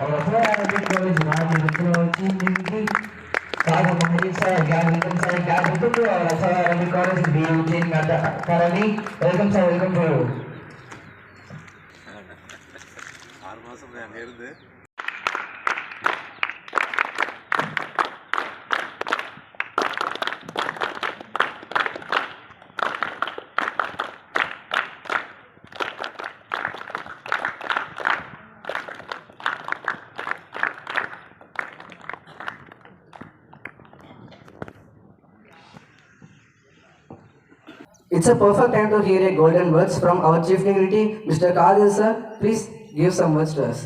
ಅವ್ರ ಹತ್ರ ಯಾರಾದ್ರೂ ಕಾಲೇಜ್ ಮಾಡಿ ಹತ್ರ ಹೋಗಿ ನಿಂತು ಕಾದು ಮಂದಿ ಸಹ ಗ್ಯಾಪ್ ವೆಲ್ಕಮ್ ಸಹ ಗ್ಯಾಪ್ ಇದ್ದು ಅವ್ರ ಹತ್ರ ಯಾರಾದ್ರೂ ಕಾಲೇಜ್ ಬಿ ಚೇಂಜ್ ಮಾಡ್ತಾರೆ ವೆಲ್ಕಮ್ ಸಹ welcome It's a perfect time to hear a golden words from our chief dignitary, Mr. Kadir sir. Please give some words to us.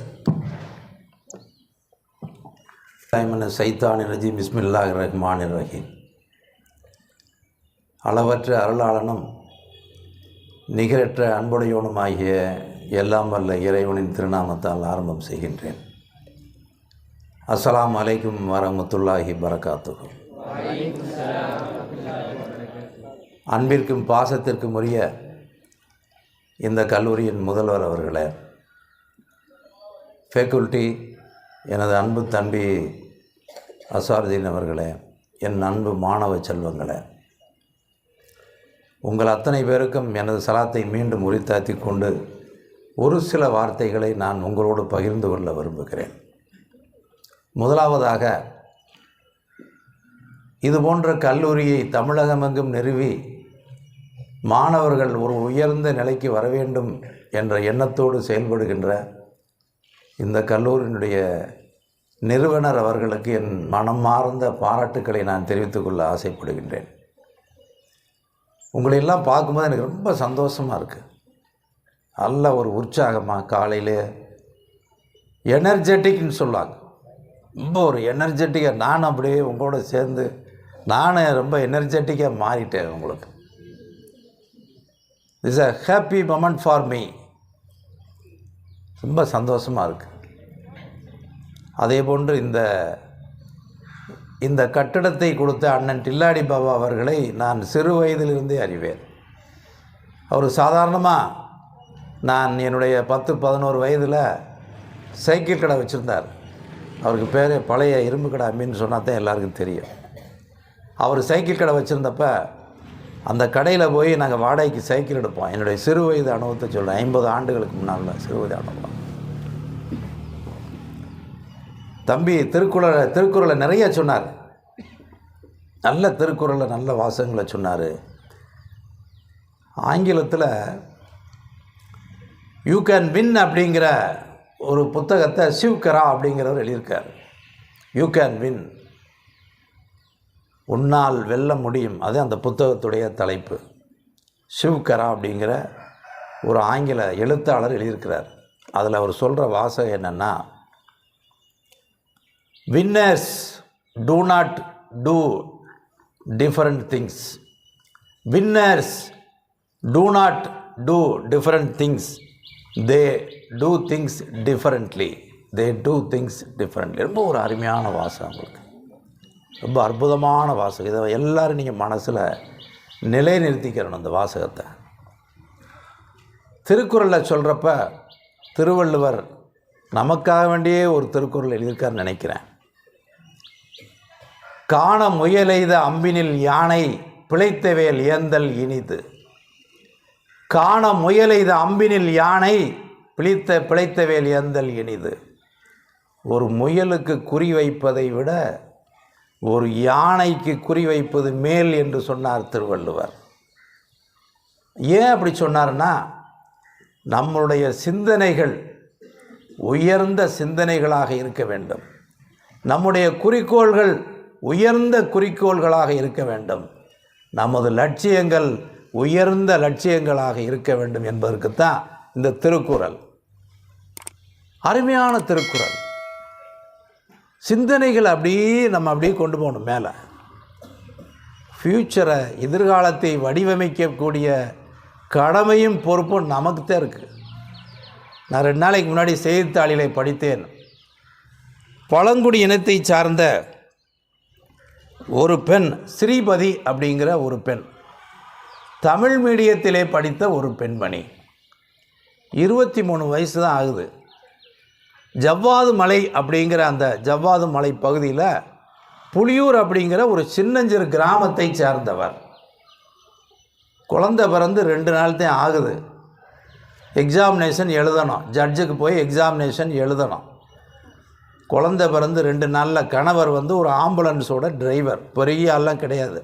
சைத்தானி ரஜீம் பிஸ்மில்லாஹ் ரஹ்மான் ரஹீம் அளவற்ற அருளாளனும் நிகரற்ற அன்புடையோனுமாகிய எல்லாம் வல்ல இறைவனின் திருநாமத்தால் ஆரம்பம் செய்கின்றேன் அஸ்லாம் அலைக்கும் வரமத்துல்லாஹி பரகாத்துகள் அன்பிற்கும் பாசத்திற்கும் உரிய இந்த கல்லூரியின் முதல்வர் அவர்களே ஃபேக்கல்ட்டி எனது அன்பு தம்பி அசாருதீன் அவர்களே என் அன்பு மாணவ செல்வங்களே உங்கள் அத்தனை பேருக்கும் எனது சலாத்தை மீண்டும் உரித்தாத்தி கொண்டு ஒரு சில வார்த்தைகளை நான் உங்களோடு பகிர்ந்து கொள்ள விரும்புகிறேன். முதலாவதாக இது போன்ற கல்லூரியை தமிழகமெங்கும் நிறுவி மாணவர்கள் ஒரு உயர்ந்த நிலைக்கு வர வேண்டும் என்ற எண்ணத்தோடு செயல்படுகின்ற இந்த கல்லூரியினுடைய நிறுவனர் அவர்களுக்கு என் மனமார்ந்த பாராட்டுக்களை நான் தெரிவித்துக்கொள்ள ஆசைப்படுகின்றேன். உங்களை எல்லாம் பார்க்கும்போது எனக்கு ரொம்ப சந்தோஷமாக இருக்குது நல்ல ஒரு உற்சாகமாக காலையில் எனர்ஜெட்டிக்னு சொல்லுவாங்க ரொம்ப ஒரு எனர்ஜெட்டிக்காக நானும் அப்படியே உங்களோட சேர்ந்து நானும் ரொம்ப எனர்ஜெட்டிக்காக மாறிட்டேன் உங்களுக்கு. Is a happy moment for me ரொம்ப சந்தோஷமாக இருக்குது அதே போன்று இந்த இந்த கட்டிடத்தை கொடுத்த அண்ணன் டில்லாடி பாபா அவர்களை நான் சிறு வயதிலிருந்தே அறிவேன். அவர் சாதாரணமாக நான் என்னுடைய பத்து பதினோரு வயதில் சைக்கிள் கடை வச்சுருந்தார். அவருக்கு பேர் பழைய இரும்பு கடை அம்மின்னு சொன்னால் தான் எல்லாருக்கும் தெரியும். அவர் சைக்கிள் கடை வச்சுருந்தப்ப அந்த கடையில் போய் நாங்கள் வாடகைக்கு சைக்கிள் எடுப்போம். என்னுடைய சிறு வயது அனுபவத்தை சொல்கிறேன் ஐம்பது ஆண்டுகளுக்கு முன்னால் சிறு வயது அனுபவம். தம்பி திருக்குறளை திருக்குறளை நிறைய சொன்னார். நல்ல திருக்குறளை நல்ல வாசகங்களை சொன்னார். ஆங்கிலத்தில் யூ கேன் வின் அப்படிங்கிற ஒரு புத்தகத்தை சிவ்கரா அப்படிங்கிறவர் எழுதியிருக்கார். யூ கேன் வின் உன்னால் வெல்ல முடியும். அது அந்த புத்தகத்துடைய தலைப்பு. சிவ்கரா அப்படிங்கிற ஒரு ஆங்கில எழுத்தாளர் எழுதியிருக்கிறார். அதில் அவர் சொல்கிற வாசகம் என்னென்னா winners do not do different things winners do not do different things they do things differently they do things differently ரொம்ப ஒரு அருமையான வாசகம் அவங்களுக்கு. ரொம்ப அற்புதமான வாசகம். இதை எல்லோரும் நீங்கள் மனசில் நிலைநிறுத்திக்கிறணும் அந்த வாசகத்தை. திருக்குறளில் சொல்கிறப்ப திருவள்ளுவர் நமக்காக வேண்டியே ஒரு திருக்குறள் எழுதியிருக்காருன்னு நினைக்கிறேன். காண முயலெய்த அம்பினில் யானை பிழைத்தவேல் ஏந்தல் இனிது. காண முயலெய்த அம்பினில் யானை பிழைத்த பிழைத்தவேல் ஏந்தல் இனிது. ஒரு முயலுக்கு குறி வைப்பதை விட ஒரு யானைக்கு குறிவைப்பது மேல் என்று சொன்னார் திருவள்ளுவர். ஏன் அப்படி சொன்னார்னா நம்மளுடைய சிந்தனைகள் உயர்ந்த சிந்தனைகளாக இருக்க வேண்டும். நம்முடைய குறிக்கோள்கள் உயர்ந்த குறிக்கோள்களாக இருக்க வேண்டும். நமது லட்சியங்கள் உயர்ந்த லட்சியங்களாக இருக்க வேண்டும் என்பதற்குத்தான் இந்த திருக்குறள். அருமையான திருக்குறள். சிந்தனைகள் அப்படியே நம்ம அப்படியே கொண்டு போகணும் மேலே. ஃப்யூச்சரை எதிர்காலத்தை வடிவமைக்கக்கூடிய கடமையும் பொறுப்பும் நமக்கு தான் இருக்குது நான் ரெண்டு நாளைக்கு முன்னாடி செய்தித்தாளிலை படித்தேன். பழங்குடி இனத்தை சார்ந்த ஒரு பெண் ஸ்ரீபதி அப்படிங்கிற ஒரு பெண். தமிழ் மீடியத்திலே படித்த ஒரு பெண்மணி. இருபத்தி மூணு வயசு தான் ஆகுது. ஜவ்வாது மலை அப்படிங்கிற அந்த ஜவ்வாது மலை பகுதியில் புலியூர் அப்படிங்கிற ஒரு சின்னஞ்சிறு கிராமத்தை சேர்ந்தவர். குழந்தை பிறந்து ரெண்டு நாள் தான் ஆகுது. எக்ஸாமினேஷன் எழுதணும். ஜட்ஜுக்கு போய் எக்ஸாமினேஷன் எழுதணும். குழந்தை பிறந்து ரெண்டு நாளில் கணவர் வந்து ஒரு ஆம்புலன்ஸோட டிரைவர் பெரிய ஆள்லாம் கிடையாது.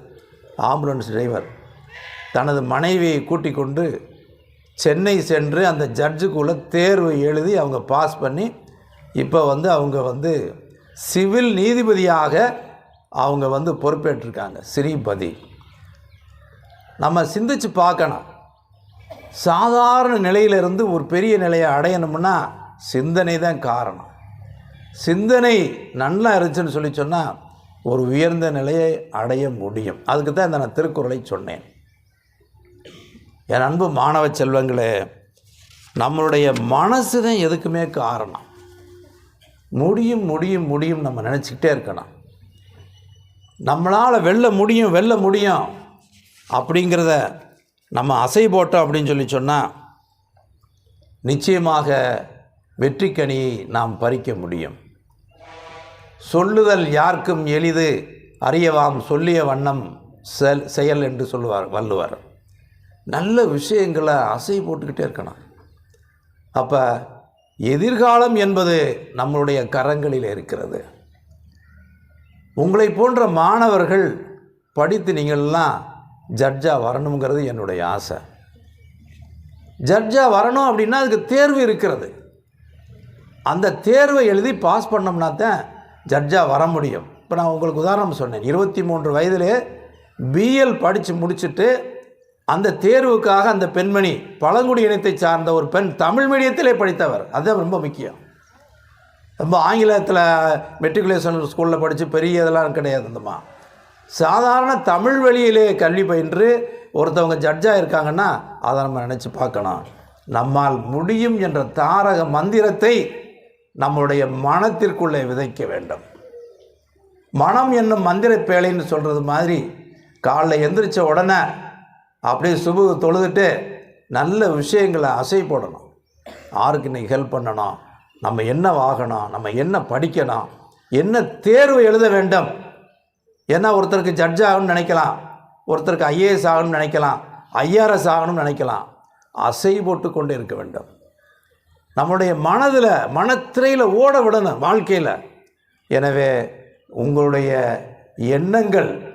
ஆம்புலன்ஸ் டிரைவர் தனது மனைவியை கூட்டிக் கொண்டு சென்னை சென்று அந்த ஜட்ஜுக்குள்ளே தேர்வு எழுதி அவங்க பாஸ் பண்ணி இப்போ வந்து அவங்க வந்து சிவில் நீதிபதியாக அவங்க வந்து பொறுப்பேற்றிருக்காங்க. ஸ்ரீபதி நம்ம சிந்திச்சு பார்க்கணும். சாதாரண நிலையிலிருந்து ஒரு பெரிய நிலையை அடையணும்னா சிந்தனை தான் காரணம். சிந்தனை நல்லா இருந்துச்சுன்னு சொல்லி சொன்னால் ஒரு உயர்ந்த நிலையை அடைய முடியும். அதுக்கு தான் இந்த நான் திருக்குறளை சொன்னேன். என் அன்பு மாணவ செல்வங்களே நம்மளுடைய மனசு தான் எதுக்குமே காரணம். முடியும் முடியும் முடியும் நம்ம நினச்சிக்கிட்டே இருக்கணும். நம்மளால் வெல்ல முடியும் வெல்ல முடியும் அப்படிங்கிறத நம்ம அசை போட்டோம் அப்படின்னு சொல்லி சொன்னால் நிச்சயமாக வெற்றிக்கனியை நாம் பறிக்க முடியும். சொல்லுதல் யாருக்கும் எளிது அறியவாம் சொல்லிய வண்ணம் செல் செயல் என்று சொல்லுவார் வள்ளுவர். நல்ல விஷயங்களை அசை போட்டுக்கிட்டே இருக்கணும். அப்போ எதிர்காலம் என்பது நம்மளுடைய கரங்களில் இருக்கிறது. உங்களை போன்ற மாணவர்கள் படித்து நீங்கள்லாம் ஜட்ஜாக வரணுங்கிறது என்னுடைய ஆசை. ஜட்ஜாக வரணும் அப்படின்னா அதுக்கு தேர்வு இருக்கிறது. அந்த தேர்வை எழுதி பாஸ் பண்ணோம்னா தான் ஜட்ஜாக வர முடியும். இப்போ நான் உங்களுக்கு உதாரணம் சொன்னேன். இருபத்தி மூன்று வயதிலே பிஎல் படித்து முடிச்சுட்டு அந்த தேர்வுக்காக அந்த பெண்மணி பழங்குடி இனத்தை சார்ந்த ஒரு பெண் தமிழ் மீடியத்திலே படித்தவர். அதுதான் ரொம்ப முக்கியம். ரொம்ப ஆங்கிலத்தில் மெட்ரிகுலேஷன் ஸ்கூலில் படித்து பெரிய இதெல்லாம் கிடையாது இந்தம்மா சாதாரண தமிழ் வழியிலே கல்வி பயின்று ஒருத்தவங்க ஜட்ஜாக இருக்காங்கன்னா அதை நம்ம நினச்சி பார்க்கணும். நம்மால் முடியும் என்ற தாரக மந்திரத்தை நம்முடைய மனத்திற்குள்ளே விதைக்க வேண்டும். மனம் என்னும் மந்திர பேழைன்னு சொல்கிறது மாதிரி காலைல எந்திரிச்ச உடனே அப்படியே சுபு தொழுதுட்டு நல்ல விஷயங்களை அசை போடணும். யாருக்கு நீ ஹெல்ப் பண்ணணும்? நம்ம என்ன வாகனம்? நம்ம என்ன படிக்கணும்? என்ன தேர்வு எழுத வேண்டும்? ஏன்னா ஒருத்தருக்கு ஜட்ஜ் ஆகணும்னு நினைக்கலாம். ஒருத்தருக்கு ஐஏஎஸ் ஆகணும்னு நினைக்கலாம். ஐஆர்எஸ் ஆகணும்னு நினைக்கலாம். அசை போட்டு கொண்டு இருக்க வேண்டும். நம்முடைய மனதில் மனத்திரையில் ஓட விடணும் வாழ்க்கையில். எனவே உங்களுடைய எண்ணங்கள்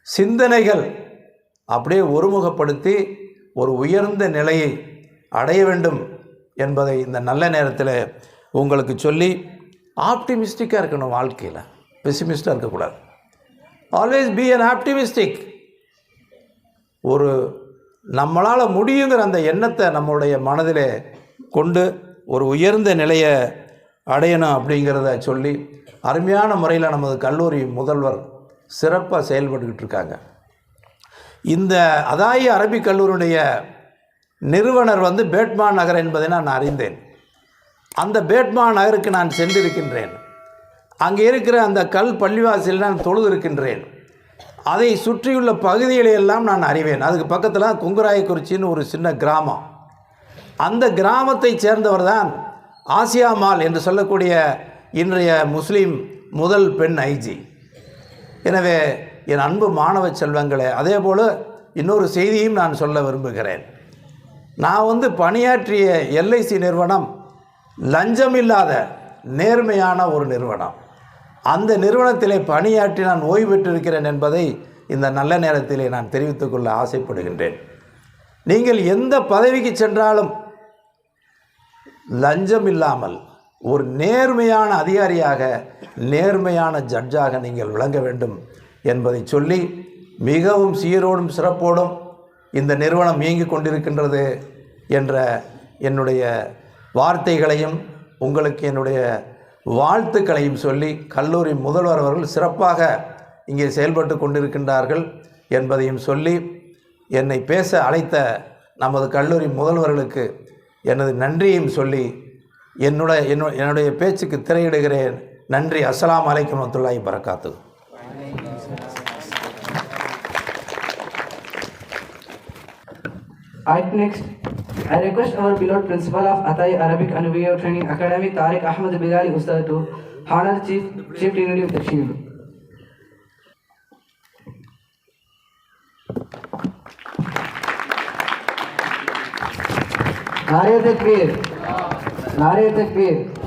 சிந்தனைகள் அப்படியே ஒருமுகப்படுத்தி ஒரு உயர்ந்த நிலையை அடைய வேண்டும் என்பதை இந்த நல்ல நேரத்தில் உங்களுக்கு சொல்லி ஆப்டிமிஸ்டிக்காக இருக்கணும் வாழ்க்கையில். பெசிமிஸ்டாக இருக்கக்கூடாது. ஆல்வேஸ் பி அன் ஆப்டிமிஸ்டிக் ஒரு நம்மளால் முடியுங்கிற அந்த எண்ணத்தை நம்மளுடைய மனதில் கொண்டு ஒரு உயர்ந்த நிலையை அடையணும் அப்படிங்கிறத சொல்லி அருமையான முறையில் நமது கல்லூரி முதல்வர் சிறப்பாக செயல்பட்டுக்கிட்டு இருக்காங்க. இந்த அதாய அரபிக் கல்லூரியுடைய நிறுவனர் வந்து பேட்மா நகர் என்பதை நான் அறிந்தேன். அந்த பேட்மா நகருக்கு நான் சென்றிருக்கின்றேன். அங்கே இருக்கிற அந்த கல் பள்ளிவாசலில் நான் தொழுது இருக்கின்றேன் அதை சுற்றியுள்ள பகுதிகளை எல்லாம் நான் அறிவேன். அதுக்கு பக்கத்தில் குங்குராயக்குறிச்சின்னு ஒரு சின்ன கிராமம். அந்த கிராமத்தைச் சேர்ந்தவர் தான் ஆசியா மால் என்று சொல்லக்கூடிய இன்றைய முஸ்லீம் முதல் பெண் ஐஜி. எனவே என் அன்பு மாணவ செல்வங்களே அதே போல் இன்னொரு செய்தியும் நான் சொல்ல விரும்புகிறேன். நான் வந்து பணியாற்றிய எல்ஐசி நிறுவனம் லஞ்சம் இல்லாத நேர்மையான ஒரு நிறுவனம். அந்த நிறுவனத்திலே பணியாற்றி நான் ஓய்வு பெற்றிருக்கிறேன் என்பதை இந்த நல்ல நேரத்திலே நான் தெரிவித்துக்கொள்ள ஆசைப்படுகின்றேன். நீங்கள் எந்த பதவிக்கு சென்றாலும் லஞ்சம் இல்லாமல் ஒரு நேர்மையான அதிகாரியாக நேர்மையான ஜட்ஜாக நீங்கள் விளங்க வேண்டும். என்பதை சொல்லி மிகவும் சீரோடும் சிறப்போடும் இந்த நிறுவனம் இயங்கிக் கொண்டிருக்கின்றது என்ற என்னுடைய வார்த்தைகளையும் உங்களுக்கு என்னுடைய வாழ்த்துக்களையும் சொல்லி கல்லூரி முதல்வர் அவர்கள் சிறப்பாக இங்கே செயல்பட்டு கொண்டிருக்கின்றார்கள் என்பதையும் சொல்லி என்னை பேச அழைத்த நமது கல்லூரி முதல்வர்களுக்கு எனது நன்றியையும் சொல்லி என்னுடைய என்னுடைய என்னுடைய பேச்சுக்கு திரையிடுகிறேன். நன்றி. அஸ்லாம் அலைக்கும் வரமத்துல்லாஹி பரக்காத்து At next, I request our beloved principal of Atai Arabic and Video Training Academy, Tariq Ahmed Bilali Ustad, to honor Chief, Chief Trinity of Dakshina. नारे तकबीर नारे तकबीर